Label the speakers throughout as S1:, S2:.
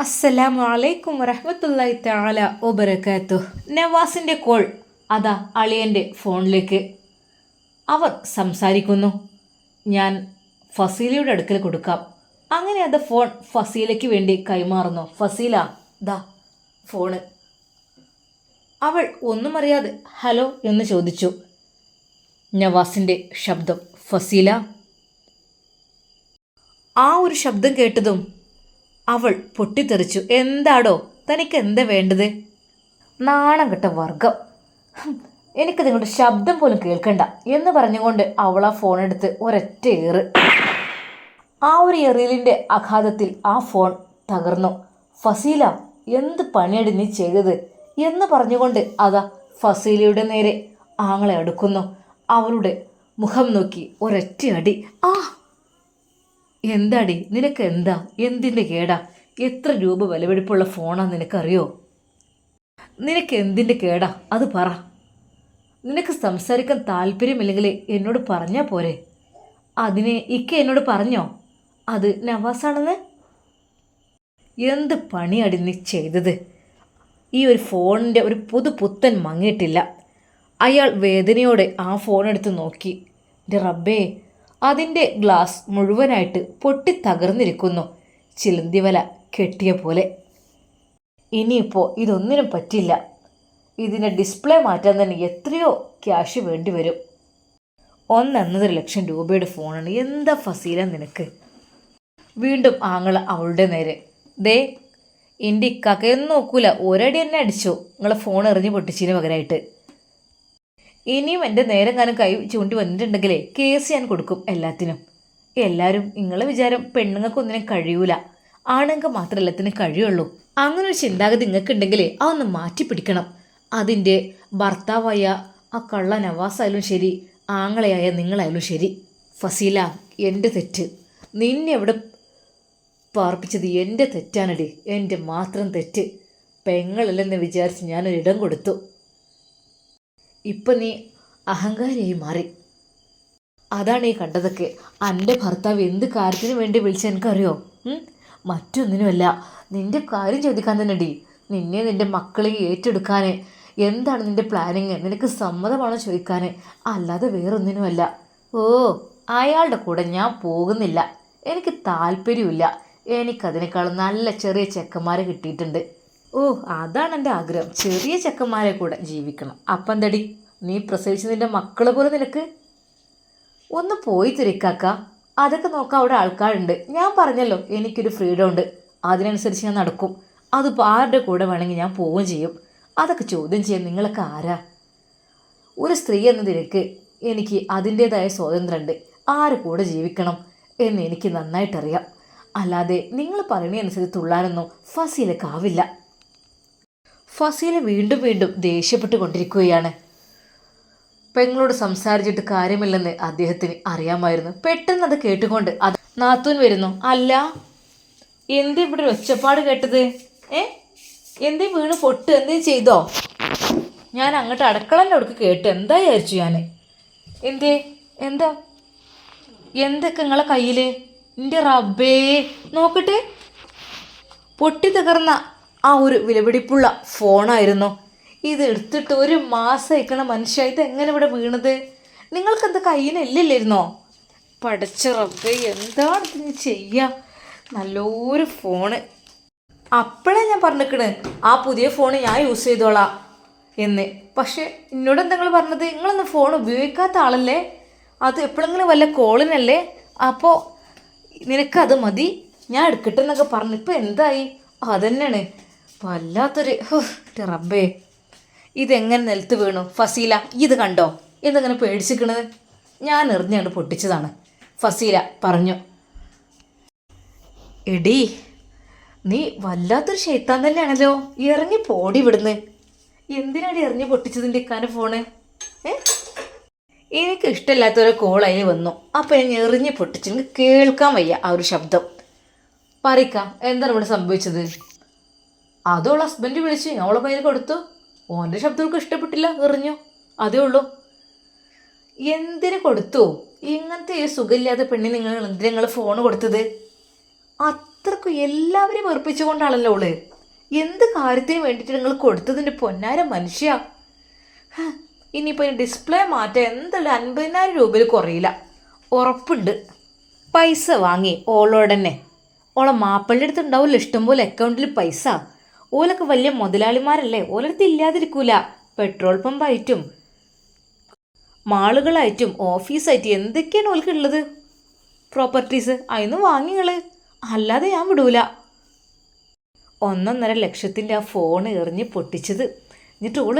S1: അസ്സലാമു അലൈക്കും വറഹ്മത്തുള്ളാഹി താല ഒബരക്കാത്തു നവാസിന്റെ കോൾ അതാ അളിയന്റെ ഫോണിലേക്ക്. അവർ സംസാരിക്കുന്നു. ഞാൻ ഫസീലയുടെ അടുക്കൽ കൊടുക്കാം. അങ്ങനെ അത് ഫോൺ ഫസീലയ്ക്ക് വേണ്ടി കൈമാറുന്നു. ഫസീല ദാ ഫോണ്. അവൾ ഒന്നും അറിയാതെ ഹലോ എന്ന് ചോദിച്ചു. നവാസിന്റെ ശബ്ദം ഫസീല. ആ ഒരു ശബ്ദം കേട്ടതും അവൾ പൊട്ടിത്തെറിച്ചു. എന്താടോ? തനിക്ക് എന്താ വേണ്ടത്? നാണം കെട്ട വർഗം. എനിക്ക് നിങ്ങളുടെ ശബ്ദം പോലും കേൾക്കണ്ട എന്ന് പറഞ്ഞുകൊണ്ട് അവൾ ആ ഫോൺ എടുത്ത് ഒരൊറ്റ ഏറ്. ആ ഒരു എറിയലിന്റെ ആഘാതത്തിൽ ആ ഫോൺ തകർന്നു. ഫസീല എന്ത് പണിയടി നീ ചെയ്തത്? എന്ന് പറഞ്ഞുകൊണ്ട് അതാ ഫസീലയുടെ നേരെ ആങ്ങളെ അടുക്കുന്നു. അവളുടെ മുഖം നോക്കി ഒരൊറ്റ അടി. ആ എന്താടി? നിനക്ക് എന്താ എന്തിന്റെ കേടാ? എത്ര രൂപ വിലവെടുപ്പുള്ള ഫോണാ നിനക്കറിയോ? നിനക്ക് എന്തിന്റെ കേടാ? അത് പറ. നിനക്ക് സംസാരിക്കാൻ താല്പര്യമില്ലെങ്കിൽ എന്നോട് പറഞ്ഞാൽ പോരെ. അതിനെ ഇക്ക എന്നോട് പറഞ്ഞോ? അത് നവാസാണെന്ന്? എന്ത് പണിയാടി നീ ചെയ്തത്? ഈ ഒരു ഫോണിന്റെ ഒരു പുതു പുത്തൻ മങ്ങിയിട്ടില്ല. അയാൾ വേദനയോടെ ആ ഫോൺ എടുത്ത് നോക്കി. എന്റെ റബ്ബേ അതിന്റെ ഗ്ലാസ് മുഴുവനായിട്ട് പൊട്ടി തകർന്നിരിക്കുന്നു. ചിലന്തിവല കെട്ടിയ പോലെ. ഇനിയിപ്പോൾ ഇതൊന്നിനും പറ്റില്ല. ഇതിന്റെ ഡിസ്പ്ലേ മാറ്റാൻ തന്നെ എത്രയോ ക്യാഷ് വേണ്ടി വരും. ഒന്നൊന്നര ലക്ഷം രൂപയുടെ ഫോണാണ്. എന്താ ഫസീല നിനക്ക്? വീണ്ടും ആങ്ങള അവളുടെ നേരെ. ദേ എന്റെ ഇക്കാക്കയൊന്നും നോക്കൂല. ഒരടി തന്നെ അടിച്ചോ. നിങ്ങളെ ഫോൺ എറിഞ്ഞ് പൊട്ടിച്ചതിന് പകരമായിട്ട് ഇനിയും എന്റെ നേരം കാലം കൈ ചൂണ്ടി വന്നിട്ടുണ്ടെങ്കിലേ കേസ് ഞാൻ കൊടുക്കും എല്ലാത്തിനും. എല്ലാവരും നിങ്ങളെ വിചാരം പെണ്ണുങ്ങൾക്കൊന്നിനും കഴിയൂല. ആണുങ്ങൾക്ക് മാത്രമേ എല്ലാത്തിനും കഴിയുള്ളൂ. അങ്ങനെ ഒരു ചിന്താഗതി നിങ്ങൾക്കുണ്ടെങ്കിലേ അതൊന്ന് മാറ്റി പിടിക്കണം. അതിന്റെ ഭർത്താവായ ആ കള്ള നവാസായാലും ശരി ആങ്ങളെയായ നിങ്ങളായാലും ശരി. ഫസീല എന്റെ തെറ്റ്. നിന്നെ എവിടെ പാർപ്പിച്ചത് എന്റെ തെറ്റാണടി. എന്റെ മാത്രം തെറ്റ്. പെങ്ങളല്ലെന്ന് വിചാരിച്ച് ഞാനൊരിടം കൊടുത്തു. ഇപ്പം നീ അഹങ്കാരിയായി മാറി. അതാണ് ഈ കണ്ടതൊക്കെ. എന്റെ ഭർത്താവ് എന്ത് കാര്യത്തിന് വേണ്ടി വിളിച്ച എനിക്കറിയോ? മറ്റൊന്നിനുമല്ല. നിന്റെ കാര്യം ചോദിക്കാൻ തന്നെ ഡി നിന്നെ നിന്റെ മക്കളെ ഏറ്റെടുക്കാൻ എന്താണ് നിന്റെ പ്ലാനിങ് നിനക്ക് സമ്മതമാണോ ചോദിക്കാൻ അല്ലാതെ വേറൊന്നിനുമല്ല. ഓ അയാളുടെ കൂടെ ഞാൻ പോകുന്നില്ല. എനിക്ക് താല്പര്യമില്ല എനിക്കതിനേക്കാൾ നല്ല ചെറിയ ചെക്കന്മാരെ കിട്ടിയിട്ടുണ്ട്. ഓ അതാണ് എന്റെ ആഗ്രഹം. ചെറിയ ചെക്കന്മാരെ കൂടെ ജീവിക്കണം. അപ്പം എന്തടി? നീ പ്രസവിച്ച നിന്റെ മക്കളെ പോലെ നിനക്ക്? ഒന്ന് പോയി തിരിക്കാക്ക. അതൊക്കെ നോക്കാൻ അവിടെ ആൾക്കാരുണ്ട്. ഞാൻ പറഞ്ഞല്ലോ എനിക്കൊരു ഫ്രീഡം ഉണ്ട്. അതിനനുസരിച്ച് ഞാൻ നടക്കും. അതിപ്പോൾ ആരുടെ കൂടെ വേണമെങ്കിൽ ഞാൻ പോവുകയും ചെയ്യും. അതൊക്കെ ചോദ്യം ചെയ്യാൻ നിങ്ങളൊക്കെ ആരാ? ഒരു സ്ത്രീ എന്ന നിരക്ക് എനിക്ക് അതിന്റേതായ സ്വാതന്ത്ര്യമുണ്ട്. ആരെ കൂടെ ജീവിക്കണം എന്ന് എനിക്ക് നന്നായിട്ടറിയാം. അല്ലാതെ നിങ്ങൾ പറയുന്നതനുസരിച്ച് തുള്ളാനൊന്നും ഫസീലക്കാവില്ല. ഫസീല വീണ്ടും വീണ്ടും ദേഷ്യപ്പെട്ടുകൊണ്ടിരിക്കുകയാണ്. പെങ്ങളോട് സംസാരിച്ചിട്ട് കാര്യമില്ലെന്ന് അദ്ദേഹത്തിന് അറിയാമായിരുന്നു. പെട്ടെന്ന് അത് കേട്ടുകൊണ്ട് അത് നാത്തൂൻ വരുന്നു. അല്ല എന്തേ ഇവിടെ ഒരു ഒച്ചപ്പാട് കേട്ടത്? ഏ? എന്തേ വീണ് പൊട്ട്? എന്തേ ചെയ്തോ? ഞാൻ അങ്ങോട്ട് അടുക്കളന്റെ അടുക്ക് കേട്ട് എന്താ വിചാരിച്ചു ഞാൻ? എന്തേ? എന്താ? എന്തൊക്കെ നിങ്ങളെ കയ്യിൽ എന്റെ റബ്ബേ നോക്കട്ടെ. പൊട്ടി തകർന്ന ആ ഒരു വിലപിടിപ്പുള്ള ഫോണായിരുന്നു. ഇത് എടുത്തിട്ട് ഒരു മാസം അയക്കണ മനുഷ്യ ഇത് എങ്ങനെ ഇവിടെ വീണത്? നിങ്ങൾക്കെന്ത് കയ്യിനെല്ലില്ലായിരുന്നോ പടച്ച റബ്ബേ എന്താണ് ഇതിന് ചെയ്യുക നല്ലൊരു ഫോണ്. അപ്പോഴേ ഞാൻ പറഞ്ഞിക്കണ് ആ പുതിയ ഫോൺ ഞാൻ യൂസ് ചെയ്തോളാം എന്ന്. പക്ഷേ എന്നോട് എന്താ നിങ്ങൾ പറഞ്ഞത്? നിങ്ങളൊന്നും ഫോൺ ഉപയോഗിക്കാത്ത ആളല്ലേ? അത് എപ്പോഴെങ്കിലും വല്ല കോളിനല്ലേ? അപ്പോൾ നിനക്കത് മതി ഞാൻ എടുക്കട്ടെ എന്നൊക്കെ പറഞ്ഞു. ഇപ്പം എന്തായി? അതന്നെയാണ്. വല്ലാത്തൊരു റബ്ബേ. ഇതെങ്ങനെ നിലത്ത് വീണു? ഫസീല ഇത് കണ്ടോ? എന്തെങ്ങനെ പേടിച്ചിക്കണത് ഞാൻ എറിഞ്ഞുകൊണ്ട് പൊട്ടിച്ചതാണ്. ഫസീല പറഞ്ഞു. എടി നീ വല്ലാത്തൊരു ഷെയ്ത്താൻ തന്നെയാണല്ലോ. ഇറങ്ങി പോടി ഇവിടുന്ന്. എന്തിനാണ് എറിഞ്ഞ് പൊട്ടിച്ചതിന്റെ ഇക്കാന്റെ ഫോണ്? ഏ? എനിക്ക് ഇഷ്ടമില്ലാത്തൊരു കോൾ അതിൽ വന്നു. അപ്പോൾ ഞാൻ എറിഞ്ഞ് പൊട്ടിച്ചു കേൾക്കാൻ വയ്യ ആ ഒരു ശബ്ദം. പറിക്കാം എന്താണ് ഇവിടെ സംഭവിച്ചത്? അതോൾ ഹസ്ബൻഡ് വിളിച്ച് അവളെ കയ്യിൽ കൊടുത്തു. ഓന്റെ ശബ്ദങ്ങൾക്ക് ഇഷ്ടപ്പെട്ടില്ല എറിഞ്ഞു. അതേ ഉള്ളൂ. എന്തിനു കൊടുത്തു? ഇങ്ങനത്തെ ഈ സുഖമില്ലാത്ത പെണ്ണിന് നിങ്ങൾ എന്തിനാ നിങ്ങൾ ഫോൺ കൊടുത്തത്? അത്രക്കും എല്ലാവരെയും വെറുപ്പിച്ചുകൊണ്ടാണല്ലോ അവൾ എന്ത് കാര്യത്തിന് വേണ്ടിയിട്ട് നിങ്ങൾ കൊടുത്തതിന്റെ പൊന്നാര മനുഷ്യ? ഇനിയിപ്പോൾ ഇനി ഡിസ്പ്ലേ മാറ്റാൻ എന്തായാലും അൻപതിനായിരം രൂപയിൽ കുറയില്ല. ഉറപ്പുണ്ട്. പൈസ വാങ്ങി ഓളോടന്നെ. ഓളെ മാപ്പിളിന്റെ അടുത്ത് ഉണ്ടാവില്ല ഇഷ്ടംപോലെ അക്കൗണ്ടിൽ പൈസ. ഓലൊക്കെ വലിയ മുതലാളിമാരല്ലേ? ഓലടുത്ത് ഇല്ലാതിരിക്കൂല. പെട്രോൾ പമ്പായിട്ടും മാളുകളായിട്ടും ഓഫീസായിട്ടും എന്തൊക്കെയാണ് ഓൽക്കുള്ളത് പ്രോപ്പർട്ടീസ് അതിന്ന് വാങ്ങിങ്ങൾ അല്ലാതെ ഞാൻ വിടൂല. ഒന്നൊന്നര ലക്ഷത്തിന്റെ ആ ഫോൺ എറിഞ്ഞ് പൊട്ടിച്ചത്. എന്നിട്ട് ഓൾ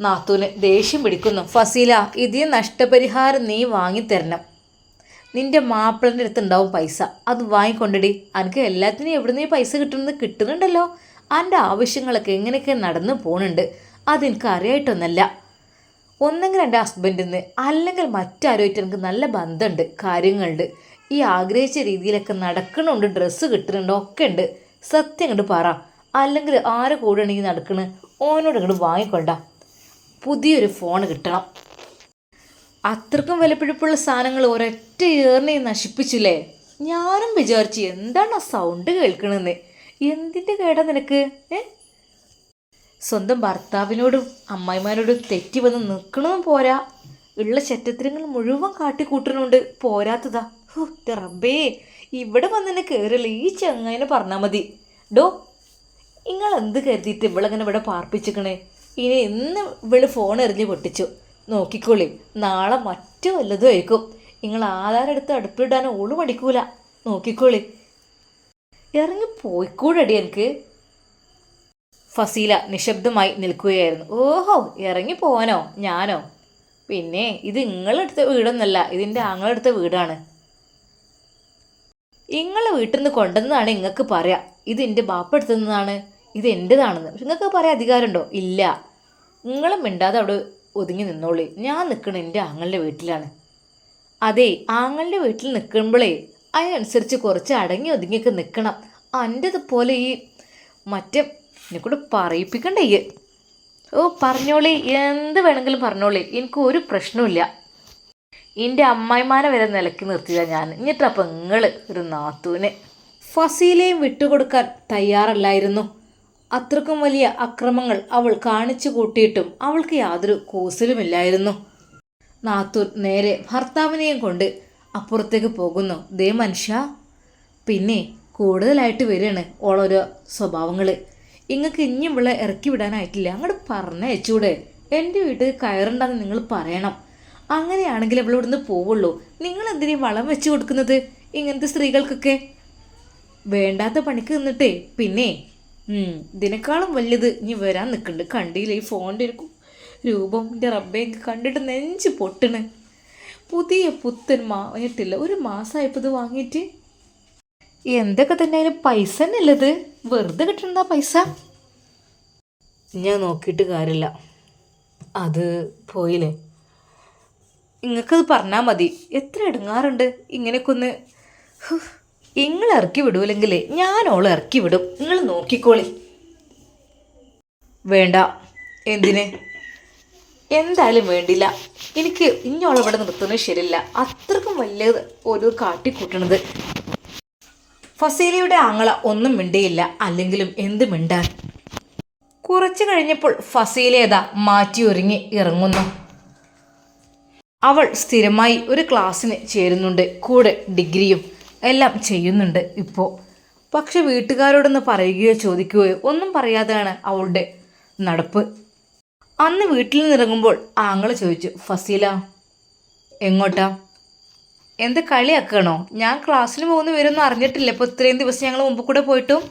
S1: നാത്തൂന് ദേഷ്യം പിടിക്കുന്നു. ഫസീല ഇതിന് നഷ്ടപരിഹാരം നീ വാങ്ങിത്തരണം നിന്റെ മാപ്പിളന്റെ അടുത്ത് ഉണ്ടാവും പൈസ. അത് വാങ്ങിക്കൊണ്ടടി. എനിക്ക് എല്ലാത്തിനും എവിടെ നിന്ന് പൈസ കിട്ടുന്നത് കിട്ടുന്നുണ്ടല്ലോ. എന്റെ ആവശ്യങ്ങളൊക്കെ എങ്ങനെയൊക്കെ നടന്നു പോകുന്നുണ്ട് അതെനിക്ക് അറിയായിട്ടൊന്നല്ല. ഒന്നെങ്കിൽ എന്റെ ഹസ്ബൻഡിൽ അല്ലെങ്കിൽ മറ്റാരുമായിട്ട് എനിക്ക് നല്ല ബന്ധമുണ്ട് കാര്യങ്ങളുണ്ട്. ഈ ആഗ്രഹിച്ച രീതിയിലൊക്കെ നടക്കണുണ്ട് ഡ്രസ്സ് കിട്ടുന്നുണ്ട് ഒക്കെ ഉണ്ട് സത്യം അങ്ങോട്ട് പറ. അല്ലെങ്കിൽ ആരെ കൂടെ ഉണ്ടെങ്കിൽ നടക്കണ്? ഓനോട് ഇങ്ങോട്ട് വാങ്ങിക്കൊണ്ട. പുതിയൊരു ഫോൺ കിട്ടണം. അത്രക്കും വിലപിടിപ്പുള്ള സാധനങ്ങൾ ഒരൊറ്റ ഏറിനെ നശിപ്പിച്ചില്ലേ? ഞാനും വിചാരിച്ചു എന്താണ് ആ സൗണ്ട് കേൾക്കണമെന്ന് എന്തിന്റെ കേടാ നിനക്ക്? ഏ? സ്വന്തം ഭർത്താവിനോടും അമ്മായിമാരോടും തെറ്റി വന്ന് നിൽക്കണമെന്നും പോരാ. ഉള്ള ചറ്റത്തിരങ്ങൾ മുഴുവൻ കാട്ടിക്കൂട്ടണുണ്ട് പോരാത്തതാ. റബ്ബേ ഇവിടെ വന്നെന്നെ കയറില്ല ഈ ചങ്ങായിനെ പറഞ്ഞാൽ മതി. ഡോ നിങ്ങൾ എന്ത് കരുതിയിട്ട് ഇവളങ്ങനെ ഇവിടെ പാർപ്പിച്ചിക്കണേ? ഇനി ഇന്ന് ഇവൾ ഫോൺ എറിഞ്ഞ് പൊട്ടിച്ചു. നോക്കിക്കോളി. നാളെ മറ്റു വല്ലതും ആയിരിക്കും. നിങ്ങൾ ആധാരം എടുത്ത് അടുപ്പിലിടാൻ ഓൾ മടിക്കൂല നോക്കിക്കോളി. ഇറങ്ങി പോയിക്കൂടടി എനിക്ക്. ഫസീല നിശബ്ദമായി നിൽക്കുകയായിരുന്നു. ഓഹോ ഇറങ്ങി പോവാനോ? ഞാനോ? പിന്നെ ഇത് നിങ്ങളെടുത്ത വീടൊന്നല്ല ഇതിന്റെ ആങ്ങളെടുത്ത വീടാണ്. ഇങ്ങളെ വീട്ടിൽ നിന്ന് കൊണ്ടുവന്നതാണ് നിങ്ങൾക്ക് പറയാം. ഇത് എന്റെ ബാപ്പ എടുത്തുന്നതാണ് ഇത് എന്റെതാണെന്ന്. നിങ്ങൾക്ക് പറയാൻ അധികാരമുണ്ടോ? ഇല്ല. നിങ്ങളും മിണ്ടാതെ അവിടെ ഒതുങ്ങി നിന്നോളി. ഞാൻ നിൽക്കണ എന്റെ ആങ്ങളുടെ വീട്ടിലാണ്. അതെ ആങ്ങളുടെ വീട്ടിൽ നിൽക്കുമ്പോഴേ അതിനനുസരിച്ച് കുറച്ച് അടങ്ങി ഒതുങ്ങിയൊക്കെ നിൽക്കണം എന്റെത് ഈ മറ്റേ എന്നെ കൂടെ പറയിപ്പിക്കണ്ടേ ഓ പറഞ്ഞോളി. എന്ത് വേണമെങ്കിലും പറഞ്ഞോളി. എനിക്ക് ഒരു പ്രശ്നമില്ല എന്റെ അമ്മായിമാനെ വരെ നിലക്കി നിർത്തിയതാണ് ഞാൻ. എന്നിട്ടപ്പം നിങ്ങൾ ഒരു നാത്തൂനെ. ഫസീലയും വിട്ടുകൊടുക്കാൻ തയ്യാറല്ലായിരുന്നു. അത്രക്കും വലിയ അക്രമങ്ങൾ അവൾ കാണിച്ചു കൂട്ടിയിട്ടും അവൾക്ക് യാതൊരു കൂസലുമില്ലായിരുന്നു. നാത്തൂർ നേരെ ഭർത്താവിനെയും കൊണ്ട് അപ്പുറത്തേക്ക് പോകുന്നു. ദേ മനുഷ്യ. പിന്നെ കൂടുതലായിട്ട് വരികയാണ് ഓളോരോ സ്വഭാവങ്ങൾ ഇങ്ങക്ക് ഇനിയും വിള ഇറക്കി വിടാനായിട്ടില്ല. അങ്ങോട്ട് പറഞ്ഞയച്ചൂടെ എന്റെ വീട്ടിൽ കയറണ്ടെന്ന് നിങ്ങൾ പറയണം. അങ്ങനെയാണെങ്കിൽ അവൾ ഇവിടുന്ന് പോവുള്ളൂ. നിങ്ങൾ എന്തിനീ വളം വെച്ച് കൊടുക്കുന്നത്? ഇങ്ങനത്തെ സ്ത്രീകൾക്കൊക്കെ വേണ്ടാത്ത പണിക്ക് നിന്നിട്ടേ. പിന്നെ ഇതിനേക്കാളും വലുത് ഇനി വരാൻ നിൽക്കുന്നുണ്ട് കണ്ടില്ല ഈ ഫോണിന്റെ ഒരു രൂപം? എന്റെ റബ്ബയൊക്കെ കണ്ടിട്ട് നെഞ്ച് പൊട്ടണ്. പുതിയ പുത്തൻ വാങ്ങിയിട്ടില്ല ഒരു മാസമായപ്പോൾ ഇത് വാങ്ങിയിട്ട്. എന്തൊക്കെ തന്നെ അതിന് പൈസ തന്നെയല്ലത് വെറുതെ കിട്ടണ്ട പൈസ. ഞാൻ നോക്കിയിട്ട് കാര്യമില്ല അത് പോയില്ലേ? നിങ്ങൾക്കത് പറഞ്ഞാൽ മതി. എത്ര ഇടങ്ങാറുണ്ട് ഇങ്ങനെയൊക്കെ ഒന്ന് നിങ്ങൾ ഇറക്കി വിടൂലെങ്കിൽ ഞാൻ ഓളെ ഇറക്കി വിടും. നിങ്ങൾ നോക്കിക്കോളി. വേണ്ട. എന്തിന്? എന്തായാലും വേണ്ടില്ല. എനിക്ക് ഇഞ്ഞോളെ ഇവിടെ നിർത്തുന്നത് ശരിയല്ല. അത്രക്കും വലിയ ഒരു കാട്ടിക്കൂട്ടണത്. ഫസീലയുടെ ആങ്ങള ഒന്നും മിണ്ടിയില്ല. അല്ലെങ്കിലും എന്ത് മിണ്ടാൻ? കുറച്ചു കഴിഞ്ഞപ്പോൾ ഫസീലേതാ മാറ്റി ഒരുങ്ങി ഇറങ്ങുന്നു. അവൾ സ്ഥിരമായി ഒരു ക്ലാസ്സിന് ചേരുന്നുണ്ട്. കൂടെ ഡിഗ്രിയും എല്ലാം ചെയ്യുന്നുണ്ട് ഇപ്പോൾ പക്ഷെ വീട്ടുകാരോടൊന്ന് പറയുകയോ ചോദിക്കുകയോ ഒന്നും പറയാതെയാണ് അവളുടെ നടപ്പ്. അന്ന് വീട്ടിൽ നിന്നിറങ്ങുമ്പോൾ ആങ്ങൾ ചോദിച്ചു ഫസീല എങ്ങോട്ടാ? എന്ത് കളിയാക്കണോ? ഞാൻ ക്ലാസ്സിന് പോകുന്ന വരുമെന്ന് അറിഞ്ഞിട്ടില്ല. ഇപ്പോൾ ഇത്രയും ദിവസം ഞങ്ങൾ മുമ്പ് കൂടെ പോയിട്ടും?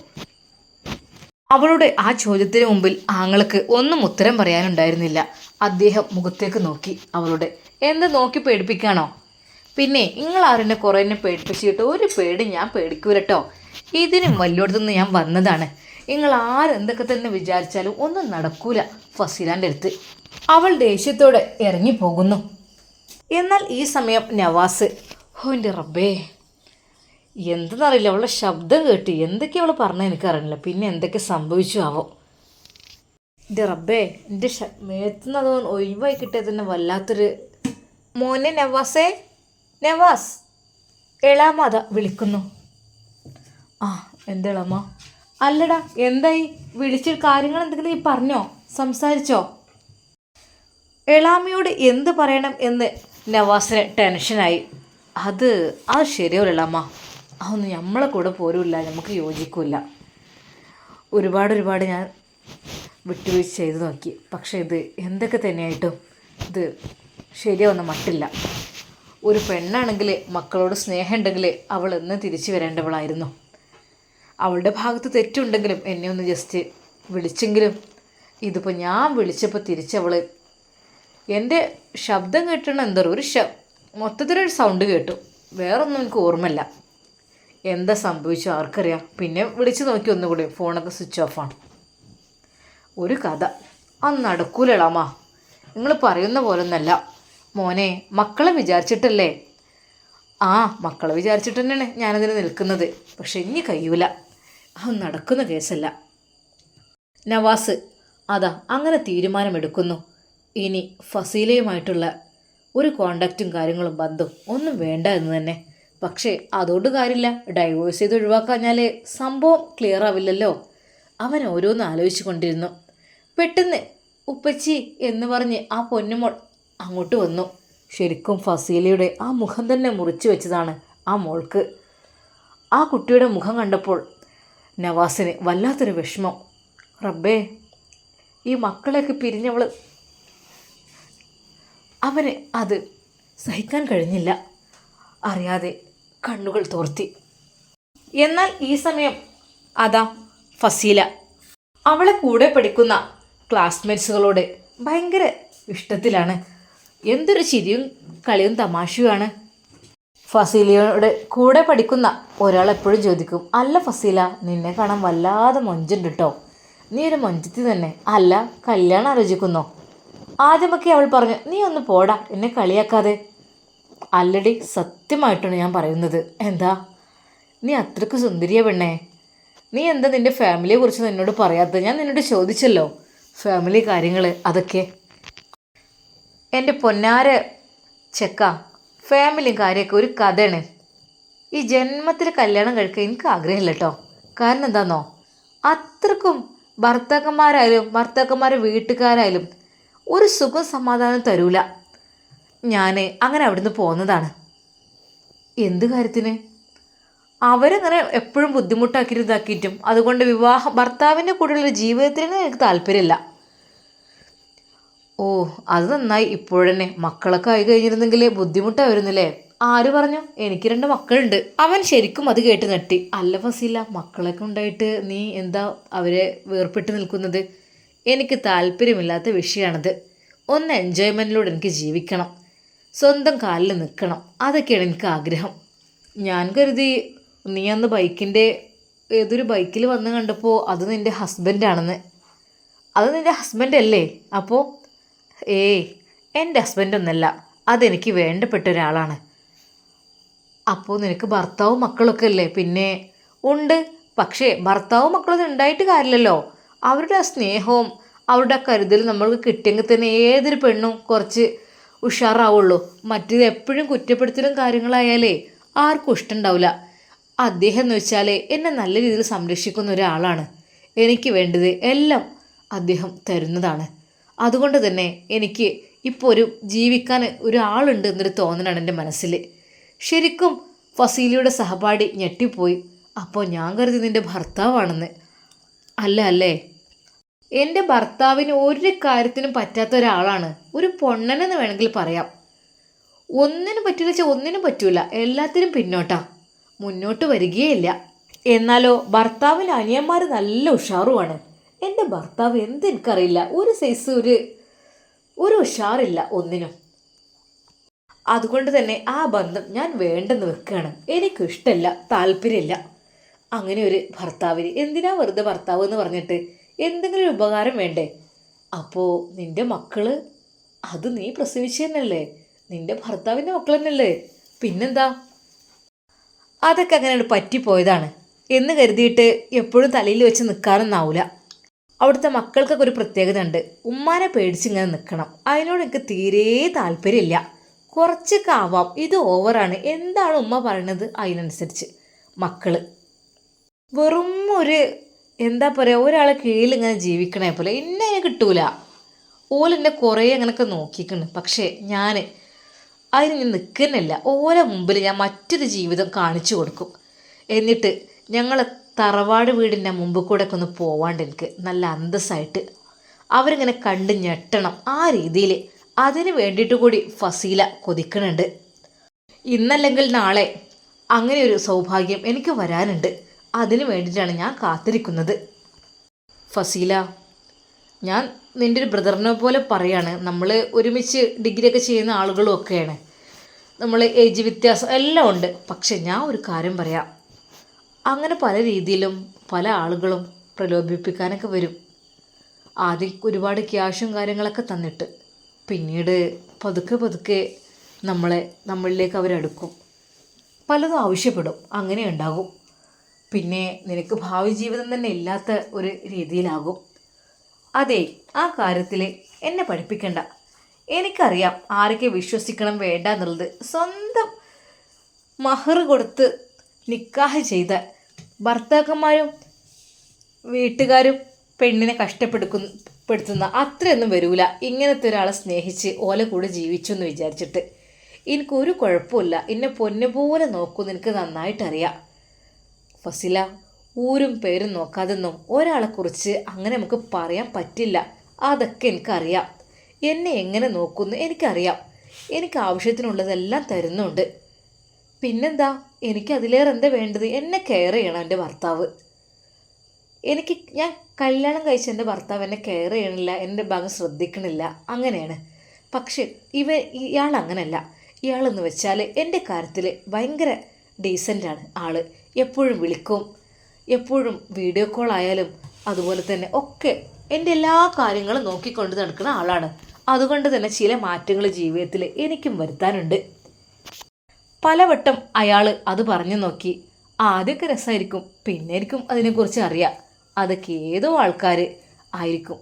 S1: അവളുടെ ആ ചോദ്യത്തിന് മുമ്പിൽ ആങ്ങൾക്ക് ഒന്നും ഉത്തരം പറയാനുണ്ടായിരുന്നില്ല. അദ്ദേഹം മുഖത്തേക്ക് നോക്കി അവളുടെ. എന്ത് നോക്കി പേടിപ്പിക്കാണോ? പിന്നെ നിങ്ങളാരെന്നെ കുറേ എന്നെ പേടിപ്പിച്ചിട്ട് ഒരു പേടി ഞാൻ പേടിക്കൂലട്ടോ ഇതിനും വലിയോടത്തുനിന്ന് ഞാൻ വന്നതാണ്. നിങ്ങൾ ആരെന്തൊക്കെ തന്നെ വിചാരിച്ചാലും ഒന്നും നടക്കൂല ഫസീലാന്റെ അടുത്ത്. അവൾ ദേഷ്യത്തോടെ ഇറങ്ങി പോകുന്നു. എന്നാൽ ഈ സമയം നവാസ് ഹോ എന്റെ റബ്ബേ എന്തെന്നറിയില്ല അവളുടെ ശബ്ദം കേട്ട് എന്തൊക്കെ അവൾ പറഞ്ഞത് എനിക്കറിയില്ല. പിന്നെ എന്തൊക്കെ സംഭവിച്ചു ആവോ? എന്റെ റബ്ബേ എന്റെ മേത്തുനിന്ന് ഒഴിവായി കിട്ടിയത് തന്നെ വല്ലാത്തൊരു മോനെ നവാസേ നവാസ് എളാമത വിളിക്കുന്നു. ആ എന്താളമ്മ അല്ലടാ എന്തായി? വിളിച്ച കാര്യങ്ങൾ എന്തെങ്കിലും നീ പറഞ്ഞോ? സംസാരിച്ചോ? എളാമയോട് എന്ത് പറയണം എന്ന് നവാസിന് ടെൻഷനായി. അത് അത് ശരിയല്ല അമ്മ അതൊന്നും നമ്മളെ കൂടെ പോരുമില്ല നമുക്ക് യോജിക്കില്ല. ഒരുപാട് ഒരുപാട് ഞാൻ വിട്ടുവീഴ്ച ചെയ്ത് നോക്കി. പക്ഷേ ഇത് എന്തൊക്കെ തന്നെയായിട്ടും ഇത് ശരിയാവുന്ന മട്ടില്ല. ഒരു പെണ്ണാണെങ്കിൽ മക്കളോട് സ്നേഹം ഉണ്ടെങ്കിൽ അവൾ എന്ന് തിരിച്ചു വരേണ്ടവളായിരുന്നു. അവളുടെ ഭാഗത്ത് തെറ്റുണ്ടെങ്കിലും എന്നെ ഒന്ന് ജസ്റ്റ് വിളിച്ചെങ്കിലും ഇതിപ്പോൾ ഞാൻ വിളിച്ചപ്പോൾ തിരിച്ചവൾ എന്റെ ശബ്ദം കേട്ടണ എന്താ ഒരു ശ മൊത്തത്തിലൊരു സൗണ്ട് കേട്ടു. വേറൊന്നും എനിക്ക് ഓർമ്മയില്ല. എന്താ സംഭവിച്ചു ആർക്കറിയാം. പിന്നെ വിളിച്ച് നോക്കി ഒന്നുകൂടി ഫോണൊക്കെ സ്വിച്ച് ഓഫാണ് ഒരു കഥ. അത് നടക്കൂലളാമാ നിങ്ങൾ പറയുന്ന പോലൊന്നല്ല. മോനെ മക്കളെ വിചാരിച്ചിട്ടല്ലേ? ആ മക്കളെ വിചാരിച്ചിട്ട് തന്നെയാണ് ഞാനതിന് നിൽക്കുന്നത്. പക്ഷെ ഇനി കഴിയൂല. അത് നടക്കുന്ന കേസല്ല. നവാസ് അതാ അങ്ങനെ തീരുമാനമെടുക്കുന്നു. ഇനി ഫസീലയുമായിട്ടുള്ള ഒരു കോണ്ടാക്റ്റും കാര്യങ്ങളും ബന്ധം ഒന്നും വേണ്ട എന്ന് തന്നെ. പക്ഷേ അതുകൊണ്ട് കാര്യമില്ല. ഡൈവോഴ്സ് ചെയ്ത് ഒഴിവാക്കാഞ്ഞാൽ സംഭവം ക്ലിയർ ആവില്ലല്ലോ. അവൻ ഓരോന്ന് ആലോചിച്ചു കൊണ്ടിരുന്നു പെട്ടെന്ന് ഉപ്പച്ചി എന്ന് പറഞ്ഞ് ആ പൊന്നുമോൾ അങ്ങോട്ട് വന്നു. ശരിക്കും ഫസീലയുടെ ആ മുഖം തന്നെ മുറിച്ചു വെച്ചതാണ് ആ മോൾക്ക്. ആ കുട്ടിയുടെ മുഖം കണ്ടപ്പോൾ നവാസിന് വല്ലാത്തൊരു വിഷമം. റബ്ബേ ഈ മക്കളെയൊക്കെ പിരിഞ്ഞവൾ അവന് അത് സഹിക്കാൻ കഴിഞ്ഞില്ല. അറിയാതെ കണ്ണുകൾ തോർത്തി. എന്നാൽ ഈ സമയം അതാ ഫസീല. അവളെ കൂടെ പഠിക്കുന്ന ക്ലാസ്മേറ്റ്സുകളോട് ഭയങ്കര ഇഷ്ടത്തിലാണ്. എന്തൊരു ചിരിയും കളിയും തമാശയുമാണ്. ഫസീലയോട് കൂടെ പഠിക്കുന്ന ഒരാൾ എപ്പോഴും ചോദിക്കും അല്ല ഫസീല നിന്നെ കാണാൻ വല്ലാതെ മൊഞ്ചുണ്ട് കേട്ടോ നീ ഒരു മൊഞ്ചത്തി തന്നെ. അല്ല കല്യാണം ആലോചിക്കുന്നോ? ആദ്യമൊക്കെ അവൾ പറഞ്ഞു നീ ഒന്ന് പോടാ എന്നെ കളിയാക്കാതെ. അല്ലടി സത്യമായിട്ടാണ് ഞാൻ പറയുന്നത്. എന്താ? നീ അത്രയ്ക്ക് സുന്ദരിയ പെണ്ണേ. നീ എന്താ നിന്റെ ഫാമിലിയെ കുറിച്ച് നിന്നോട് പറയാത്തത്? ഞാൻ നിന്നോട് ചോദിച്ചല്ലോ. ഫാമിലി കാര്യങ്ങൾ അതൊക്കെ. എന്റെ പൊന്നാര ചെക്ക ഫാമിലിയും കാര്യമൊക്കെ ഒരു കഥയാണ്. ഈ ജന്മത്തിൽ കല്യാണം കഴിക്കാൻ എനിക്ക് ആഗ്രഹമില്ല കേട്ടോ. കാരണം എന്താണെന്നോ അത്രക്കും ഭർത്താക്കന്മാരായാലും ഭർത്താക്കന്മാരെ വീട്ടുകാരായാലും ഒരു സുഖം സമാധാനം തരൂല. ഞാൻ അങ്ങനെ അവിടുന്ന് പോകുന്നതാണ് എന്ത് കാര്യത്തിന്? അവരങ്ങനെ എപ്പോഴും ബുദ്ധിമുട്ടാക്കിയിട്ട് ഇതാക്കിയിട്ടും അതുകൊണ്ട് വിവാഹം ഭർത്താവിന്റെ കൂടെയുള്ള ജീവിതത്തിന് എനിക്ക് താല്പര്യമില്ല. ഓ അത് നന്നായി. ഇപ്പോഴന്നെ മക്കളൊക്കെ ആയി കഴിഞ്ഞിരുന്നെങ്കിൽ ബുദ്ധിമുട്ടായിരുന്നില്ലേ? ആര് പറഞ്ഞു? എനിക്ക് രണ്ട് മക്കളുണ്ട്. അവൻ ശരിക്കും അത് കേട്ട് നട്ടി അല്ല ഫസീല മക്കളൊക്കെ ഉണ്ടായിട്ട് നീ എന്താ അവരെ വേർപെട്ട് നിൽക്കുന്നത്? എനിക്ക് താല്പര്യമില്ലാത്ത വിഷയമാണത് ഒന്ന് എൻജോയ്മെന്റിലൂടെ എനിക്ക് ജീവിക്കണം. സ്വന്തം കാലിൽ നിൽക്കണം. അതൊക്കെയാണ് എനിക്ക് ആഗ്രഹം. ഞാൻ കരുതി നീ അന്ന് ബൈക്കിന്റെ ഏതൊരു ബൈക്കിൽ വന്ന് കണ്ടപ്പോൾ അത് നിന്റെ ഹസ്ബൻഡാണെന്ന് അത് നിന്റെ ഹസ്ബൻഡ് അല്ലേ? അപ്പോൾ ഏയ് എന്റെ ഹസ്ബൻഡ് ഒന്നല്ല. അതെനിക്ക് വേണ്ടപ്പെട്ട ഒരാളാണ്. അപ്പോൾ നിനക്ക് ഭർത്താവും മക്കളൊക്കെ അല്ലേ? പിന്നെ ഉണ്ട്. പക്ഷേ ഭർത്താവും മക്കളൊന്നും ഉണ്ടായിട്ട് കാര്യമില്ലല്ലോ. അവരുടെ ആ സ്നേഹവും അവരുടെ ആ കരുതലും നമ്മൾക്ക് കിട്ടിയെങ്കിൽ തന്നെ ഏതൊരു പെണ്ണും കുറച്ച് ഉഷാറാവുള്ളൂ. മറ്റേത് എപ്പോഴും കുറ്റപ്പെടുത്തലും കാര്യങ്ങളായാലേ ആർക്കും ഇഷ്ടമുണ്ടാവില്ല. അദ്ദേഹം എന്ന് വെച്ചാൽ എന്നെ നല്ല രീതിയിൽ സംരക്ഷിക്കുന്ന ഒരാളാണ്. എനിക്ക് വേണ്ടത് എല്ലാം അദ്ദേഹം തരുന്നതാണ്. അതുകൊണ്ട് തന്നെ എനിക്ക് ഇപ്പോൾ ഒരു ജീവിക്കാൻ ഒരാളുണ്ട് എന്നൊരു തോന്നലാണ് എന്റെ മനസ്സിൽ ശരിക്കും ഫസീലിയുടെ സഹപാഠി ഞെട്ടിപ്പോയി. അപ്പോൾ ഞാൻ കരുതി നിന്റെ ഭർത്താവാണെന്ന്. അല്ല അല്ലേ? എന്റെ ഭർത്താവിന് ഒരു കാര്യത്തിനും പറ്റാത്ത ഒരാളാണ്. ഒരു പൊണ്ണനെന്ന് വേണമെങ്കിൽ പറയാം. ഒന്നിനും പറ്റില്ല വെച്ചാൽ ഒന്നിനും പറ്റൂല. എല്ലാത്തിനും പിന്നോട്ടാ. മുന്നോട്ട് വരികയില്ല എന്നാലോ ഭർത്താവിന്റെ അനിയന്മാർ നല്ല ഉഷാറുമാണ്. എന്റെ ഭർത്താവ് എന്തെനിക്കറിയില്ല. ഒരു സൈസ് ഒരു ഒരു ഉഷാറില്ല ഒന്നിനും. അതുകൊണ്ട് തന്നെ ആ ബന്ധം ഞാൻ വേണ്ടെന്ന് വെക്കുകയാണ്. എനിക്കിഷ്ടമല്ല താല്പര്യമില്ല. അങ്ങനെ ഒരു ഭർത്താവിന് എന്തിനാ വെറുതെ ഭർത്താവ് എന്ന് പറഞ്ഞിട്ട് എന്തെങ്കിലും ഉപകാരം വേണ്ടേ? അപ്പോൾ നിന്റെ മക്കൾ അത് നീ പ്രസവിച്ചു തന്നെയല്ലേ നിന്റെ ഭർത്താവിന്റെ മക്കൾ തന്നെയല്ലേ പിന്നെന്താ? അതൊക്കെ അങ്ങനെ പറ്റിപ്പോയതാണ്. എന്ന് കരുതിയിട്ട് എപ്പോഴും തലയിൽ വെച്ച് നിൽക്കാനൊന്നാവില്ല അവിടുത്തെ മക്കൾക്കൊക്കെ ഒരു പ്രത്യേകത ഉണ്ട്. ഉമ്മാനെ പേടിച്ച് ഇങ്ങനെ നിൽക്കണം. അതിനോട് എനിക്ക് തീരെ താല്പര്യമില്ല. കുറച്ചൊക്കെ ആവാം. ഇത് ഓവറാണ് എന്താണ് ഉമ്മ പറയണത് അതിനനുസരിച്ച്? മക്കൾ. വെറും ഒരു എന്താ പറയുക ഒരാളെ കീഴിൽ ഇങ്ങനെ ജീവിക്കണേ പോലെ എന്നെ കിട്ടൂല. ഓലെന്നെ കുറേ അങ്ങനെയൊക്കെ നോക്കിക്കണ് പക്ഷേ ഞാൻ അതിന് ഞാൻ നിൽക്കുന്നില്ല. ഓല മുമ്പിൽ ഞാൻ മറ്റൊരു ജീവിതം കാണിച്ചു കൊടുക്കും. എന്നിട്ട് ഞങ്ങൾ തറവാട് വീടിന്റെ മുമ്പ് കൂടെ ഒക്കെ ഒന്ന് പോവാണ്ട് എനിക്ക് നല്ല അന്തസ്സായിട്ട്. അവരിങ്ങനെ കണ്ട് ഞെട്ടണം. ആ രീതിയിൽ അതിന് വേണ്ടിയിട്ട് കൂടി ഫസീല കൊതിക്കണുണ്ട്. ഇന്നല്ലെങ്കിൽ നാളെ അങ്ങനെ ഒരു സൗഭാഗ്യം എനിക്ക് വരാനുണ്ട്. അതിന് വേണ്ടിയിട്ടാണ് ഞാൻ കാത്തിരിക്കുന്നത്. ഫസീല ഞാൻ നിന്റെ ഒരു ബ്രദറിനെ പോലെ പറയാണ്. നമ്മൾ ഒരുമിച്ച് ഡിഗ്രിയൊക്കെ ചെയ്യുന്ന ആളുകളും ഒക്കെയാണ്. നമ്മൾ ഏജ് വ്യത്യാസം എല്ലാം ഉണ്ട്. പക്ഷെ ഞാൻ ഒരു കാര്യം പറയാം. അങ്ങനെ പല രീതിയിലും പല ആളുകളും പ്രലോഭിപ്പിക്കാനൊക്കെ വരും. ആദ്യം ഒരുപാട് ക്യാഷും കാര്യങ്ങളൊക്കെ തന്നിട്ട് പിന്നീട് പതുക്കെ പതുക്കെ നമ്മളെ നമ്മളിലേക്ക് അവരെടുക്കും പലതും ആവശ്യപ്പെടും. അങ്ങനെ ഉണ്ടാകും. പിന്നെ നിനക്ക് ഭാവി ജീവിതം തന്നെ ഇല്ലാത്ത ഒരു രീതിയിലാകും. അതെ ആ കാര്യത്തിൽ എന്നെ പഠിപ്പിക്കണ്ട. എനിക്കറിയാം ആരൊക്കെ വിശ്വസിക്കണം വേണ്ട എന്നുള്ളത് സ്വന്തം മഹർ കൊടുത്ത് നിക്കാഹ് ചെയ്ത ഭർത്താക്കന്മാരും വീട്ടുകാരും പെണ്ണിനെ കഷ്ടപ്പെടുക്കുന്ന പെടുത്തുന്ന അത്രയൊന്നും വരൂല. ഇങ്ങനത്തെ ഒരാളെ സ്നേഹിച്ച് ഓല കൂടെ ജീവിച്ചു എന്ന് വിചാരിച്ചിട്ട് എനിക്കൊരു കുഴപ്പമില്ല. എന്നെ പൊന്നെ പോലെ നോക്കുമെന്ന് എനിക്ക് നന്നായിട്ടറിയാം ഫസില ഊരും പേരും നോക്കാതെന്നും ഒരാളെക്കുറിച്ച് അങ്ങനെ നമുക്ക് പറയാൻ പറ്റില്ല. അതൊക്കെ എനിക്കറിയാം. എന്നെ എങ്ങനെ നോക്കുമെന്ന് എനിക്കറിയാം. എനിക്ക് ആവശ്യത്തിനുള്ളതെല്ലാം തരുന്നുണ്ട്. പിന്നെന്താ? എനിക്ക് അതിലേറെ എന്താ വേണ്ടത്? എന്നെ കെയർ ചെയ്യണം എന്റെ ഭർത്താവ്. എനിക്ക് ഞാൻ കല്യാണം കഴിച്ച എന്റെ ഭർത്താവ് എന്നെ കെയർ ചെയ്യണില്ല എന്റെ ഭാഗം ശ്രദ്ധിക്കണില്ല. അങ്ങനെയാണ്. പക്ഷേ ഇവ ഇയാൾ അങ്ങനെയല്ല ഇയാളെന്ന് വെച്ചാൽ എന്റെ കാര്യത്തിൽ ഭയങ്കര ഡീസന്റാണ് ആൾ എപ്പോഴും വിളിക്കും എപ്പോഴും വീഡിയോ കോൾ ആയാലും അതുപോലെ തന്നെ ഒക്കെ എന്റെ എല്ലാ കാര്യങ്ങളും നോക്കിക്കൊണ്ട് നടക്കുന്ന ആളാണ്. അതുകൊണ്ട് തന്നെ ചില മാറ്റങ്ങൾ ജീവിതത്തിൽ എനിക്കും വരുത്താനുണ്ട്. പലവട്ടം അയാൾ അത് പറഞ്ഞു നോക്കി. ആദ്യമൊക്കെ രസമായിരിക്കും പിന്നെ ആയിരിക്കും അതിനെക്കുറിച്ച് അറിയാം. അതൊക്കെ ഏതോ ആൾക്കാർ ആയിരിക്കും.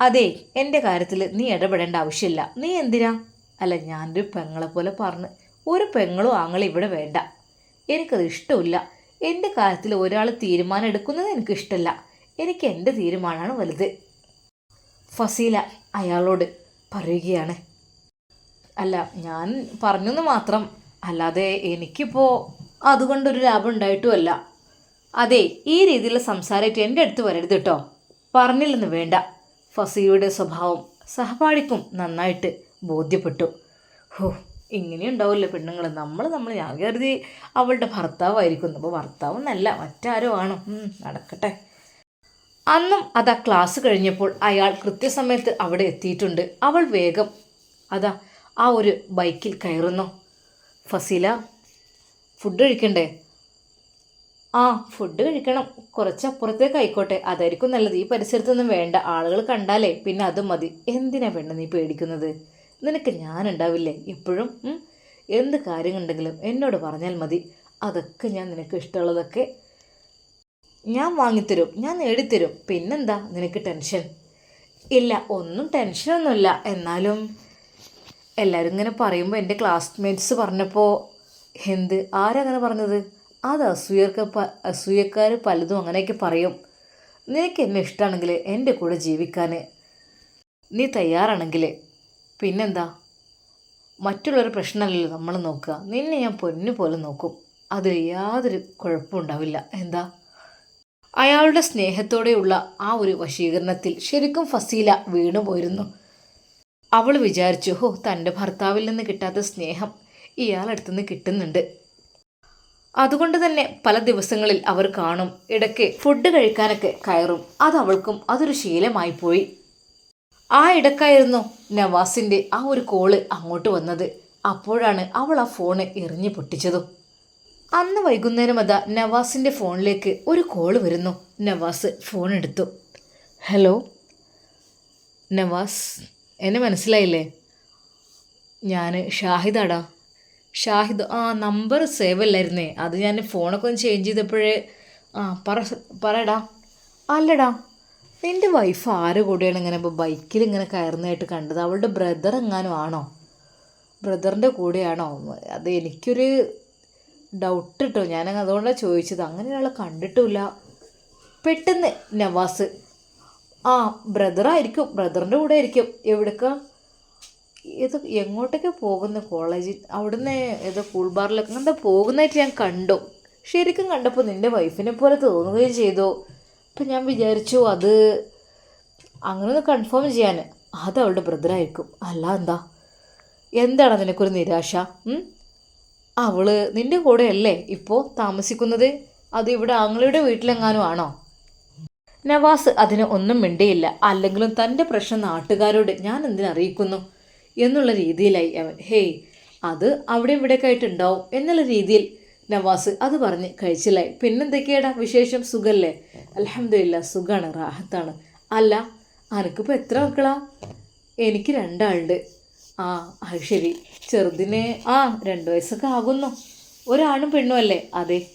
S1: അതെ എന്റെ കാര്യത്തിൽ നീ ഇടപെടേണ്ട ആവശ്യമില്ല. നീ എന്തിനാ? അല്ല ഞാനൊരു പെങ്ങളെ പോലെ പറഞ്ഞ് ഒരു പെങ്ങളും ആങ്ങളും ഇവിടെ വേണ്ട. എനിക്കത് ഇഷ്ടമില്ല. എന്റെ കാര്യത്തിൽ ഒരാൾ തീരുമാനം എടുക്കുന്നത് എനിക്കിഷ്ടമല്ല എനിക്ക് എന്റെ തീരുമാനമാണ് വലുത്. ഫസീല അയാളോട് പറയുകയാണ്. അല്ല ഞാൻ പറഞ്ഞെന്ന് മാത്രം അല്ലാതെ എനിക്കിപ്പോൾ അതുകൊണ്ടൊരു ലാഭം ഉണ്ടായിട്ടുമല്ല. അതെ ഈ രീതിയിലുള്ള സംസാരമായിട്ട് എന്റെ അടുത്ത് വരരുത് കേട്ടോ. പറഞ്ഞില്ലെന്ന് വേണ്ട. ഫസിയുടെ സ്വഭാവം സഹപാഠിക്കും നന്നായിട്ട് ബോധ്യപ്പെട്ടു. ഹോ ഇങ്ങനെ ഉണ്ടാവില്ല പെണ്ണുങ്ങൾ നമ്മൾ നമ്മൾ ഞാൻ കരുതി അവളുടെ ഭർത്താവായിരിക്കുന്നു അപ്പോൾ ഭർത്താവ് നല്ല മറ്റാരോ ആണ്. നടക്കട്ടെ. അന്നും അതാ ക്ലാസ് കഴിഞ്ഞപ്പോൾ അയാൾ കൃത്യസമയത്ത് അവിടെ എത്തിയിട്ടുണ്ട്. അവൾ വേഗം അതാ ആ ഒരു ബൈക്കിൽ കയറുന്നു. ഫസീല ഫുഡ് കഴിക്കണ്ടേ? ആ ഫുഡ് കഴിക്കണം. കുറച്ച് അപ്പുറത്തേക്ക് ആയിക്കോട്ടെ. അതായിരിക്കും നല്ലത്. ഈ പരിസരത്തൊന്നും വേണ്ട. ആളുകൾ കണ്ടാലേ പിന്നെ അതും മതി. എന്തിനാ പെണ്ണ് നീ പേടിക്കുന്നത്? നിനക്ക് ഞാനുണ്ടാവില്ലേ? എപ്പോഴും എന്ത് കാര്യങ്ങളുണ്ടെങ്കിലും എന്നോട് പറഞ്ഞാൽ മതി. അതൊക്കെ ഞാൻ നിനക്ക് ഇഷ്ടമുള്ളതൊക്കെ ഞാൻ വാങ്ങിത്തരും. ഞാൻ നേടിത്തരും. പിന്നെന്താ? നിനക്ക് ടെൻഷൻ. ഇല്ല ഒന്നും ടെൻഷനൊന്നുമില്ല. എന്നാലും എല്ലാവരും ഇങ്ങനെ പറയുമ്പോൾ എന്റെ ക്ലാസ്മേറ്റ്സ് പറഞ്ഞപ്പോൾ എന്ത്? ആരങ്ങനെ പറഞ്ഞത്? അത് അസൂയർക്ക് അസൂയക്കാർ പലതും അങ്ങനെയൊക്കെ പറയും. നിനക്ക് എന്നെ ഇഷ്ടമാണെങ്കിൽ എന്റെ കൂടെ ജീവിക്കാൻ നീ തയ്യാറാണെങ്കിൽ പിന്നെന്താ? മറ്റുള്ളൊരു പ്രശ്നമല്ലല്ലോ നമ്മൾ നോക്കുക. നിന്നെ ഞാൻ പൊന്നു പോലെ നോക്കും. അതിൽ യാതൊരു കുഴപ്പമുണ്ടാവില്ല എന്താ? അയാളുടെ സ്നേഹത്തോടെയുള്ള ആ ഒരു വശീകരണത്തിൽ ശരിക്കും ഫസീല വീണു പോയിരുന്നു അവൾ വിചാരിച്ചു ഹോ തന്റെ ഭർത്താവിൽ നിന്ന് കിട്ടാത്ത സ്നേഹം ഇയാളടുത്തു നിന്ന് കിട്ടുന്നുണ്ട്. അതുകൊണ്ട് തന്നെ പല ദിവസങ്ങളിൽ അവർ കാണും ഇടയ്ക്ക് ഫുഡ് കഴിക്കാനൊക്കെ കയറും. അത് അവൾക്കും അതൊരു ശീലമായി പോയി. ആ ഇടക്കായിരുന്നു നവാസിന്റെ ആ ഒരു കോൾ അങ്ങോട്ട് വന്നത്. അപ്പോഴാണ് അവൾ ആ ഫോണ് എറിഞ്ഞു പൊട്ടിച്ചതും. അന്ന് വൈകുന്നേരം അതാ നവാസിന്റെ ഫോണിലേക്ക് ഒരു കോൾ വരുന്നു. നവാസ് ഫോൺ എടുത്തു. ഹലോ നവാസ്? എന്നെ മനസ്സിലായില്ലേ? ഞാൻ ഷാഹിദാടാ. ഷാഹിദ് ആ നമ്പർ സേവ് അല്ലായിരുന്നേ. അത് ഞാൻ ഫോണൊക്കെ ഒന്ന് ചേഞ്ച് ചെയ്തപ്പോഴേ ആ പറ പറയടാ. അല്ലടാ നിന്റെ വൈഫ് ആരെ കൂടെയാണ് ഇങ്ങനെ ഇപ്പോൾ ബൈക്കിൽ ഇങ്ങനെ കയറുന്നതായിട്ട് കണ്ടത്? അവളുടെ ബ്രദർ എങ്ങാനും ആണോ? ബ്രദറിന്റെ കൂടെയാണോ? അത് എനിക്കൊരു ഡൗട്ട് കേട്ടോ ഞാൻ അതുകൊണ്ടാണ് ചോദിച്ചത്. അങ്ങനെ ഒരാളെ കണ്ടിട്ടില്ല പെട്ടെന്ന് നവാസ് ആ ബ്രദറായിരിക്കും ബ്രദറിന്റെ കൂടെ ആയിരിക്കും. എവിടേക്കാ? ഇത് എങ്ങോട്ടൊക്കെ പോകുന്നു കോളേജിൽ അവിടുന്ന് ഏതോ കൂൾ ബാറിലൊക്കെ എന്താ പോകുന്നതായിട്ട് ഞാൻ കണ്ടു. ശരിക്കും കണ്ടപ്പോൾ നിന്റെ വൈഫിനെ പോലെ തോന്നുകയും ചെയ്തു. അപ്പം ഞാൻ വിചാരിച്ചു അത് അങ്ങനെ ഒന്ന് കൺഫേം ചെയ്യാൻ അത് അവളുടെ ബ്രദറായിരിക്കും അല്ല എന്താ? എന്താണ് നിനക്കൊരു നിരാശ? അവൾ നിന്റെ കൂടെയല്ലേ ഇപ്പോൾ താമസിക്കുന്നത്? അത് ഇവിടെ ആങ്ങളുടെ വീട്ടിലെങ്ങാനും ആണോ? നവാസ് അതിന് ഒന്നും മിണ്ടിയില്ല. അല്ലെങ്കിലും തന്റെ പ്രശ്നം നാട്ടുകാരോട് ഞാൻ എന്തിനറിയിക്കുന്നു എന്നുള്ള രീതിയിലായി അവൻ. ഹേയ് അത് അവിടെ ഇവിടെയൊക്കെ ആയിട്ടുണ്ടാവും എന്നുള്ള രീതിയിൽ നവാസ് അത് പറഞ്ഞ് കഴിച്ചില്ലായി പിന്നെന്തൊക്കെയാടാ വിശേഷം? സുഖല്ലേ? അലഹമില്ല സുഖമാണ് റാഹത്താണ്. അല്ല അനക്കിപ്പോൾ എത്ര മക്കളാ? എനിക്ക് രണ്ടാളുണ്ട്. ആ അത് ശരി. ചെറുതിന് ആ രണ്ട് വയസ്സൊക്കെ ആകുന്നു. ഒരാണും പെണ്ണും അല്ലേ? അതെ.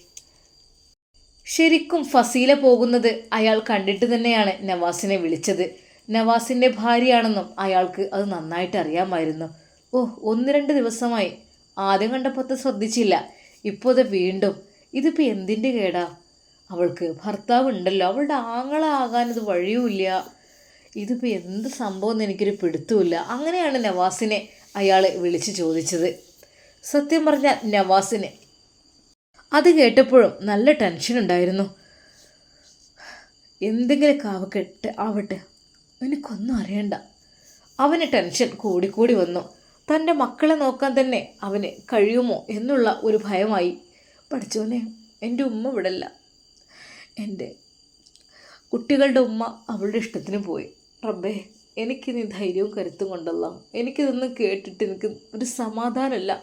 S1: ശരിക്കും ഫസീല പോകുന്നത് അയാൾ കണ്ടിട്ട് തന്നെയാണ് നവാസിനെ വിളിച്ചത്. നവാസിന്റെ ഭാര്യയാണെന്നും അയാൾക്ക് അത് നന്നായിട്ട് അറിയാമായിരുന്നു. ഓ ഒന്ന് രണ്ട് ദിവസമായി. ആദ്യം കണ്ടപ്പോൾ അത് ശ്രദ്ധിച്ചില്ല. ഇപ്പോൾ അത് വീണ്ടും. ഇതിപ്പോൾ എന്തിന്റെ കേടാ? അവൾക്ക് ഭർത്താവ് ഉണ്ടല്ലോ അവളുടെ ആങ്ങളാകാൻ ഇത് വഴിയുമില്ല. ഇതിപ്പോൾ എന്ത് സംഭവം എന്ന് എനിക്കൊരു പിടുത്തമില്ല അങ്ങനെയാണ് നവാസിനെ അയാൾ വിളിച്ച് ചോദിച്ചത്. സത്യം പറഞ്ഞാൽ നവാസിന് അത് കേട്ടപ്പോഴും നല്ല ടെൻഷൻ ഉണ്ടായിരുന്നു. എന്തെങ്കിലുമൊക്കെ ആവട്ടെ ആവട്ടെ. എനിക്കൊന്നും അറിയണ്ട. അവന് ടെൻഷൻ കൂടിക്കൂടി വന്നു. തന്റെ മക്കളെ നോക്കാൻ തന്നെ അവന് കഴിയുമോ എന്നുള്ള ഒരു ഭയമായി. പഠിച്ചോനെ എന്റെ ഉമ്മ ഇവിടല്ല. എന്റെ കുട്ടികളുടെ ഉമ്മ അവളുടെ ഇഷ്ടത്തിന് പോയി. റബ്ബേ എനിക്ക് ധൈര്യവും കരുത്തും കൊണ്ടല്ല. എനിക്കിതൊന്നും കേട്ടിട്ട് എനിക്ക് ഒരു സമാധാനമല്ല.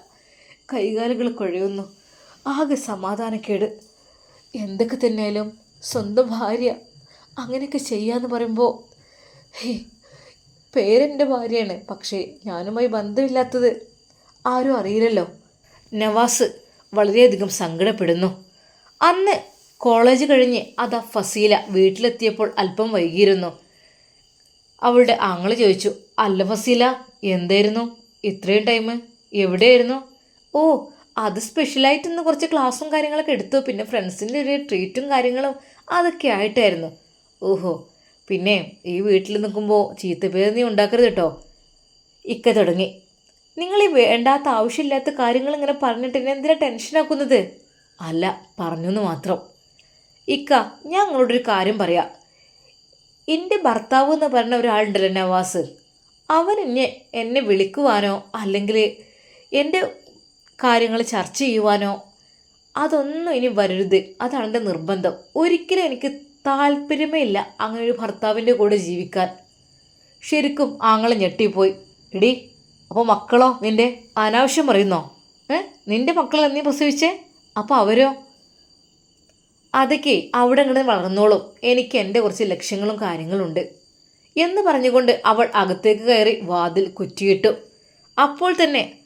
S1: കൈകാലുകൾ കുഴയുന്നു. ആകെ സമാധാനക്കേട്. എന്തൊക്കെ തന്നെയാലും സ്വന്തം ഭാര്യ അങ്ങനെയൊക്കെ ചെയ്യാന്ന് പറയുമ്പോൾ ഹേ പേരെന്റെ ഭാര്യയാണ് പക്ഷേ ഞാനുമായി ബന്ധമില്ലാത്തത് ആരും അറിയില്ലല്ലോ. നവാസ് വളരെയധികം സങ്കടപ്പെടുന്നു. അന്ന് കോളേജ് കഴിഞ്ഞ് അതാ ഫസീല വീട്ടിലെത്തിയപ്പോൾ അല്പം വൈകിയിരുന്നു. അവളുടെ ആങ്ങൾ ചോദിച്ചു അല്ല ഫസീല എന്തായിരുന്നു? ഇത്രയും ടൈം എവിടെയായിരുന്നു? ഓ അത് സ്പെഷ്യലായിട്ട് ഇന്ന് കുറച്ച് ക്ലാസ്സും കാര്യങ്ങളൊക്കെ എടുത്തു. പിന്നെ ഫ്രണ്ട്സിന്റെ ഒരു ട്രീറ്റും കാര്യങ്ങളും അതൊക്കെ ആയിട്ടായിരുന്നു. ഓഹോ. പിന്നെ ഈ വീട്ടിൽ നിൽക്കുമ്പോൾ ചീത്തപ്പേര് നീ ഉണ്ടാക്കരുത് കേട്ടോ. ഇക്ക തുടങ്ങി. നിങ്ങൾ ഈ വേണ്ടാത്ത ആവശ്യമില്ലാത്ത കാര്യങ്ങൾ ഇങ്ങനെ പറഞ്ഞിട്ട് എന്നെ എന്തിനാ ടെൻഷനാക്കുന്നത് അല്ല പറഞ്ഞു എന്ന് മാത്രം. ഇക്ക ഞാൻ നിങ്ങളോടൊരു കാര്യം പറയാം. എന്റെ ഭർത്താവ് എന്ന് പറഞ്ഞ ഒരാളുണ്ടല്ലോ നവാസ്. അവൻ എന്നെ എന്നെ വിളിക്കുവാനോ അല്ലെങ്കിൽ എന്റെ കാര്യങ്ങൾ ചർച്ച ചെയ്യുവാനോ? അതൊന്നും ഇനി വരരുത്. അതാണ് എന്റെ നിർബന്ധം. ഒരിക്കലും എനിക്ക് താല്പര്യമേ ഇല്ല അങ്ങനെ ഒരു ഭർത്താവിന്റെ കൂടെ ജീവിക്കാൻ. ശരിക്കും ആങ്ങളെ ഞെട്ടിപ്പോയി. എടി അപ്പോൾ മക്കളോ നിന്റെ? അനാവശ്യം പറയുന്നോ? ഏ? നിന്റെ മക്കളെ നീ പ്രസവിച്ചേ? അപ്പോൾ അവരോ? അതൊക്കെ അവിടെ അങ്ങനെ വളർന്നോളും. എനിക്ക് എന്റെ കുറച്ച് ലക്ഷ്യങ്ങളും കാര്യങ്ങളുണ്ട്. എന്ന് പറഞ്ഞുകൊണ്ട് അവൾ അകത്തേക്ക് കയറി വാതിൽ കുറ്റിയിട്ടു. അപ്പോൾ തന്നെ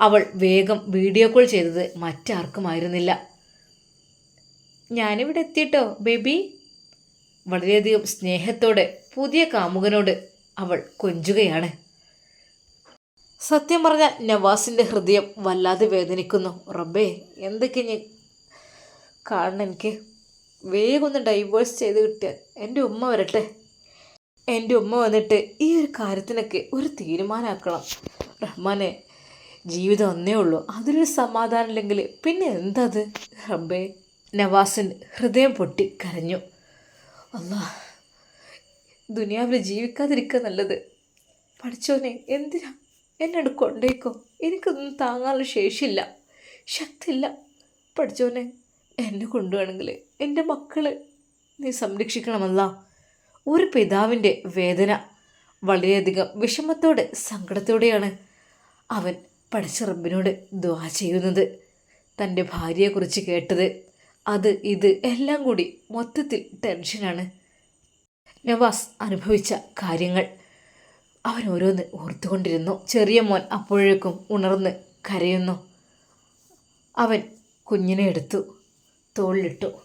S1: അവൾ വേഗം വീഡിയോ കോൾ ചെയ്തത് മറ്റാർക്കുമായിരുന്നില്ല. ഞാനിവിടെ എത്തിയിട്ടോ ബേബി? വളരെയധികം സ്നേഹത്തോടെ പുതിയ കാമുകനോട് അവൾ കൊഞ്ചുകയാണ്. സത്യം പറഞ്ഞ നവാസിന്റെ ഹൃദയം വല്ലാതെ വേദനിക്കുന്നു. റബ്ബേ എന്തൊക്കെ ഞാൻ കാണണം എനിക്ക്? വേഗം ഒന്ന് ഡൈവേഴ്സ് ചെയ്ത് കിട്ടിയാൽ എന്റെ ഉമ്മ വരട്ടെ. എന്റെ ഉമ്മ വന്നിട്ട് ഈ ഒരു കാര്യത്തിനൊക്കെ ഒരു തീരുമാനമാക്കണം റഹ്മാനെ ജീവിതം ഒന്നേ ഉള്ളൂ. അതിലൊരു സമാധാനം ഇല്ലെങ്കിൽ പിന്നെ എന്തത്? റബ്ബേ നവാസിൻ ഹൃദയം പൊട്ടി കരഞ്ഞു. അല്ലാ ദുനിയാവിൽ ജീവിക്കാതിരിക്കുക നല്ലത്. പഠിച്ചോനെ എന്തിനാ എന്നോട് കൊണ്ടേക്കോ? എനിക്കൊന്നും താങ്ങാനുള്ള ശേഷിയില്ല. ശക്തിയില്ല. പഠിച്ചോനെ എന്നെ കൊണ്ടുവേണമെങ്കിൽ എന്റെ മക്കളെ നീ സംരക്ഷിക്കണമല്ല ഒരു പിതാവിന്റെ വേദന വളരെയധികം വിഷമത്തോടെ സങ്കടത്തോടെയാണ് അവൻ പഠിച്ച റബ്ബിനോട് ദ്വാ ചെയ്യുന്നത്. തന്റെ ഭാര്യയെക്കുറിച്ച് കേട്ടത് അത് ഇത് എല്ലാം കൂടി മൊത്തത്തിൽ ടെൻഷനാണ് നവാസ് അനുഭവിച്ച കാര്യങ്ങൾ അവൻ ഓരോന്ന് ഓർത്തുകൊണ്ടിരുന്നു. ചെറിയ മോൻ അപ്പോഴേക്കും ഉണർന്ന് കരയുന്നു. അവൻ കുഞ്ഞിനെ എടുത്തു തോളിലിട്ടു.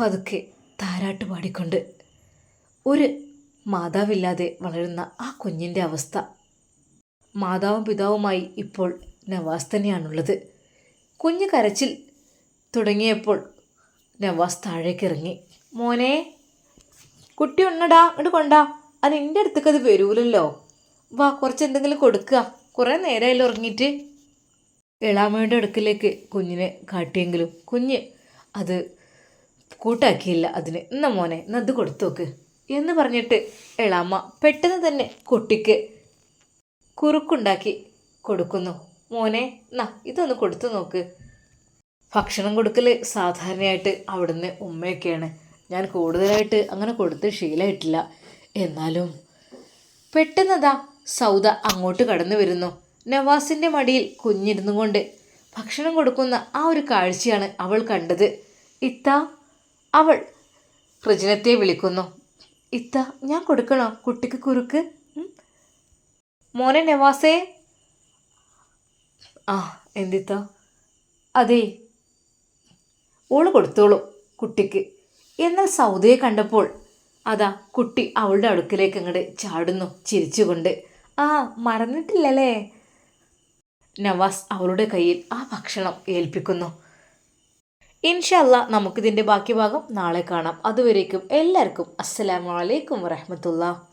S1: പതുക്കെ താരാട്ട് പാടിക്കൊണ്ട് ഒരു മാതാവില്ലാതെ വളരുന്ന ആ കുഞ്ഞിന്റെ അവസ്ഥ മാതാവും പിതാവുമായി ഇപ്പോൾ നവാസ് തന്നെയാണുള്ളത്. കുഞ്ഞ് കരച്ചിൽ തുടങ്ങിയപ്പോൾ നവാസ് താഴേക്കിറങ്ങി മോനെ കുട്ടി ഉണ്ണടാ ഇങ്ങോട്ട് കൊണ്ടാ. അത് എന്റെ അടുത്തേക്ക് അത് വരൂലല്ലോ. വാ കുറച്ച് എന്തെങ്കിലും കൊടുക്കുക കുറേ നേരമായല്ലോ ഉറങ്ങിയിട്ട്. എളാമയുടെ അടുക്കിലേക്ക് കുഞ്ഞിനെ കാട്ടിയെങ്കിലും കുഞ്ഞ് അത് കൂട്ടാക്കിയില്ല അതിന്. എന്നാ മോനെ എന്നത് കൊടുത്തു നോക്ക് എന്ന് പറഞ്ഞിട്ട് എളാമ്മ പെട്ടെന്ന് തന്നെ കുട്ടിക്ക് കുറുക്കുണ്ടാക്കി കൊടുക്കുന്നു. മോനെ നാ ഇതൊന്ന് കൊടുത്തു നോക്ക്. ഭക്ഷണം കൊടുക്കൽ സാധാരണയായിട്ട് അവിടുന്ന് ഉമ്മയൊക്കെയാണ്. ഞാൻ കൂടുതലായിട്ട് അങ്ങനെ കൊടുത്ത് ശീലമായിട്ടില്ല. എന്നാലും പെട്ടെന്നതാ സൗദ അങ്ങോട്ട് കടന്നു വരുന്നു. നവാസിന്റെ മടിയിൽ കുഞ്ഞിരുന്നു കൊണ്ട് ഭക്ഷണം കൊടുക്കുന്ന ആ ഒരു കാഴ്ചയാണ് അവൾ കണ്ടത്. ഇത്ത അവൾ റിജിനത്തെ വിളിക്കുന്നു. ഇത്ത ഞാൻ കൊടുക്കണോ കുട്ടിക്ക് കുറുക്ക്? മോനെ നവാസേ. ആ എന്തിത്ത? അതെ. ഓൾ കൊടുത്തോളൂ കുട്ടിക്ക്. എന്നാൽ സൗദയെ കണ്ടപ്പോൾ അതാ കുട്ടി അവളുടെ അടുക്കിലേക്ക് അങ്ങോട്ട് ചാടുന്നു ചിരിച്ചുകൊണ്ട്. ആ മറന്നിട്ടില്ലല്ലേ? നവാസ് അവളുടെ കയ്യിൽ ആ ഭക്ഷണം ഏൽപ്പിക്കുന്നു. ഇൻഷല്ല നമുക്കിതിന്റെ ബാക്കി ഭാഗം നാളെ കാണാം. അതുവരേക്കും എല്ലാവർക്കും അസ്സലാമു അലൈക്കും വറഹമത്തുള്ള